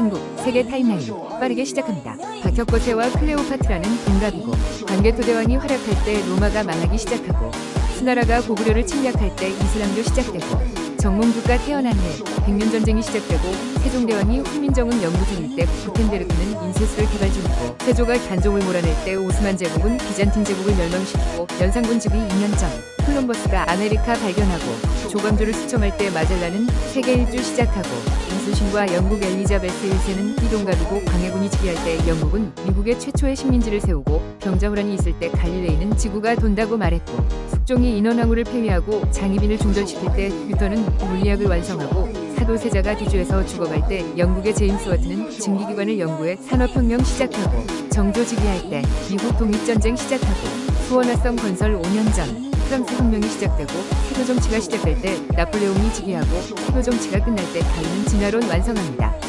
한국, 세계 타임라인 빠르게 시작합니다. 박혁거제와 클레오파트라는 동갑이고 관게토 대왕이 활약할 때 로마가 망하기 시작하고 수나라가 고구려를 침략할 때 이슬람교 시작되고 정몽주가 태어난 해 백년 전쟁이 시작되고 세종대왕이 훈민정음 연구 중일 때 구텐베르크는 인쇄술을 개발 중이고 세조가 단종을 몰아낼 때 오스만 제국은 비잔틴 제국을 멸망시키고 연산군 즉위 2년 전 콜럼버스가 아메리카 발견하고 조광조를 수청할 때 마젤란은 세계 일주 시작하고 이순신과 영국 엘리자베스 1세는 띠동갑이고 광해군이 즉위할 때 영국은 미국의 최초의 식민지를 세우고 병자호란이 있을 때 갈릴레이는 지구가 돈다고 말했고 숙종이 인원왕후를 폐위하고 장희빈을 중절시킬 때 뉴턴은 물리학을 완성하고 사도세자가 뒤주에서 죽어갈 때 영국의 제임스 워트는 증기기관을 연구해 산업혁명 시작하고 정조 즉위할 때 미국 독립전쟁 시작하고 수원화성 건설 5년 전 프랑스 혁명이 시작되고 세도 정치가 시작될 때 나폴레옹이 즉위하고 세도 정치가 끝날 때 달리는 진화론 완성합니다.